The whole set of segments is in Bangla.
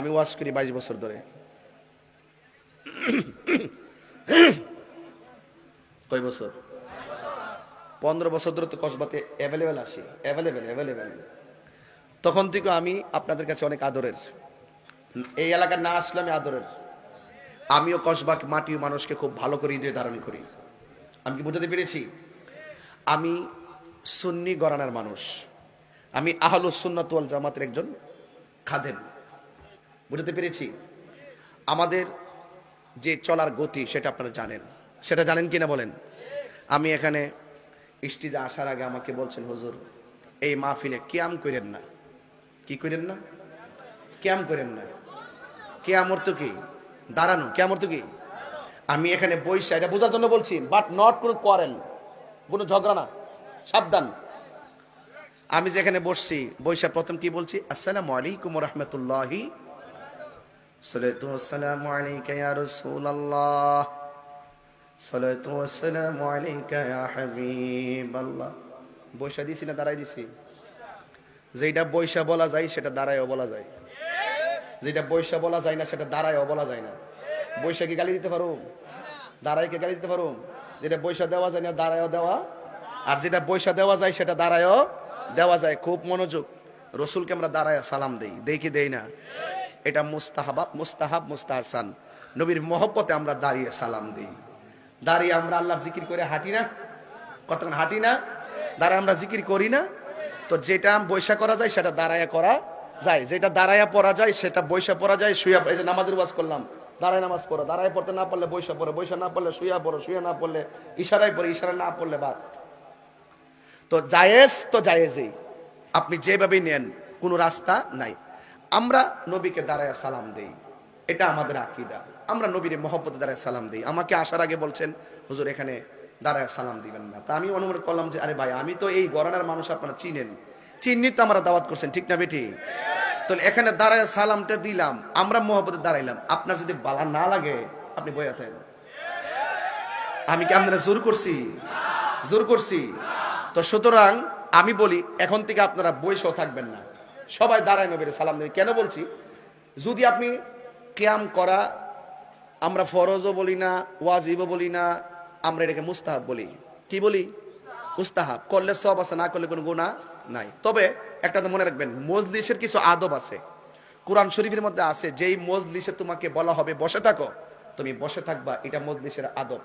আমি ওয়াশ করি বাইশ বছর ধরে। কয় বছর? পনেরো বছর ধরে তো কসবাতে অ্যাভেলেবেল আসি অ্যাভেলেবেল অ্যাভেলেবেল তখন থেকে আমি আপনাদের কাছে অনেক আদরের। এই এলাকার না আসলে আমি আদরের। আমিও কসবা মাটি মানুষকে খুব ভালো করে হৃদয়ে ধারণ করি। আমি কি বুঝাতে পেরেছি? আমি সুন্নি গরানার মানুষ। আমি আহলুস সুন্নাত ওয়াল জামাতের একজন খাদেম। বুঝতে পেরেছি? আমাদের যে চলার গতি, সেটা আপনারা জানেন। সেটা জানেন কিনা বলেন? আমি এখানে স্টিজে আসার আগে আমাকে বলছেন, হুজুর, এই মাহফিলে কিয়াম করেন না। কি করেন না? কিয়াম করেন না। কেয়াম অর্থ কি? দাঁড়ানো, কেয়াম অর্থ কি? আমি এখানে বইসা, এটা বোঝার জন্য বলছি বাট নট কোনো করেন কোনো ঝগড়া না, সাবধান। আমি যেখানে বসছি বৈশা প্রথম কি বলছি? আসসালামু আলাইকুম রহমতুল্লাহি বৈশা দিছি না দাঁড়াই দিছি? যেটা বৈশা বলা যায়, সেটা দাঁড়ায়ও বলা যায়। যেটা বৈশা বলা যায় না, সেটা দাঁড়ায়ও বলা যায় না। বৈশা কি গালি দিতে পারো? দাঁড়ায় কি গালি দিতে পারো? যেটা বৈশা দেওয়া যায় না, দাঁড়ায়ও দেওয়া। আর যেটা বৈশা দেওয়া যায়, সেটা দাঁড়ায়ও দেওয়া যায়। খুব মনোযোগ। রসুলকে আমরা দাঁড়ায় সালাম দেই। দেই কি দেই না? এটা মুস্তাহাবা, মুস্তাহাব, মুস্তাহসান। নবীর মহব্বতে আমরা দাঁড়িয়ে সালাম দিই। দাঁড়িয়ে আমরা আল্লাহর জিকির করে হাঁটি না? কতক্ষণ হাঁটি না? দাঁড়ায় আমরা জিকির করি না? তো যেটা বৈশা করা যায়, সেটা দাঁড়ায় করা যায়। যেটা দাঁড়ায়া পড়া যায়, সেটা বৈশা পড়া যায় শুয়া এই যে নামাজের ওয়াজ করলাম, দাঁড়ায় নামাজ পড়ো। দাঁড়ায় পড়তে না পারলে বৈশা পড়ো, বৈশা না পড়লে শুয়া পড়ো শুয়া না পড়লে ইশারায় পড়ে, ইশারা না পড়লে বাদ। তো জায়েজ তো জায়েজই। আপনি যেভাবেই নেন, কোনো রাস্তা নাই। আমরা নবীকে দাঁড়ায় সালাম দেই। এটা আমাদের আকিদা। আমরা নবীর মহব্বতে দাঁড়ায় সালাম দিই। আমাকে আসার আগে বলছেন, হুজুর, এখানে দাঁড়ায় সালাম দিবেন না। তা আমি অনুমান করলাম যে, আরে ভাই, আমি তো এই গরানার মানুষ, আপনারা চিনেন। চিহ্নি তো আমরা দাওয়াত করছেন, ঠিক না বেটি? তো এখানে দাঁড়ায় সালামটা দিলাম, আমরা মহব্বতে দাঁড়াইলাম। আপনার যদি বালা না লাগে, আপনি বইয়া থাকেন আমি কি আপনারা জোর করছি? জোর করছি? তো সুতরাং আমি বলি, এখন থেকে আপনারা বৈশও থাকবেন না। সবাই দাঁড়ায় নবীর সালাম দেবে কেন বলছি? যদি আপনি কেয়াম করা, আমরা ফরজও বলি না, ওয়াজিবও বলি না, আমরা এটাকে মুস্তাহাব বলি। কি বলি? মুস্তাহাব। করলে সব আছে, না করলে কোনো গুণা নাই। তবে একটা তো মনে রাখবেন, মজলিসের কিছু আদব আছে। কোরআন শরীফের মধ্যে আছে, যেই মজলিসে তোমাকে বলা হবে, বসে থাকো। তুমি বসে থাকবা, এটা মজলিসের আদব।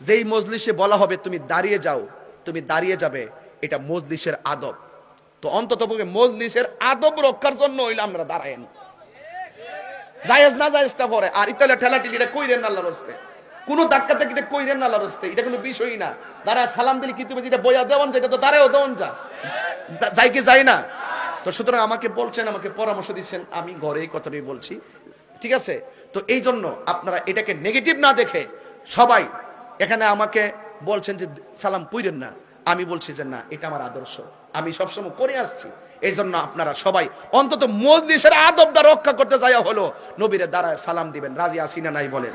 যেই মজলিসে বলা হবে, তুমি দাঁড়িয়ে যাও, তুমি দাঁড়িয়ে যাবে, এটা মজলিসের আদব। তো অন্তত মজলিসের আদব রক্ষার জন্য হইলে আমরা দাঁড়ায়েন। জায়েজ না জায়েজটা পরে। আর ইতালে ঠেলাটিলি এটা কইরেন আল্লাহর হস্তে। কোনো ধাক্কা থেকে এটা কইরেন না আল্লাহর হস্তে, এটা কোনো বিষয়ই না। দাঁড়া সালাম দিলে কি তুমি যেটা বইয়া দেওয়ান যেটা তো দাঁড়াও দেওয়ান যা। যাই কি যাই না? তো সুতরাং আমাকে বলছেন, আমাকে পরামর্শ দিচ্ছেন, আমি ঘরে কথাটাই বলছি। ঠিক আছে? তো এই জন্য আপনারা এটাকে নেগেটিভ না দেখে সবাই এখানে আমাকে বলছেন যে সালাম পুইরেন না। আমি বলছি যে না, এটা আমার আদর্শ। আমি সবসময় করে আসছি। এই জন্য আপনারা সবাই অন্তত মজলিসের আদবটা রক্ষা করতে যাইয়া হলো। নবীরে দ্বারা সালাম দিবেন। রাজি আসিনা নাই বলেন।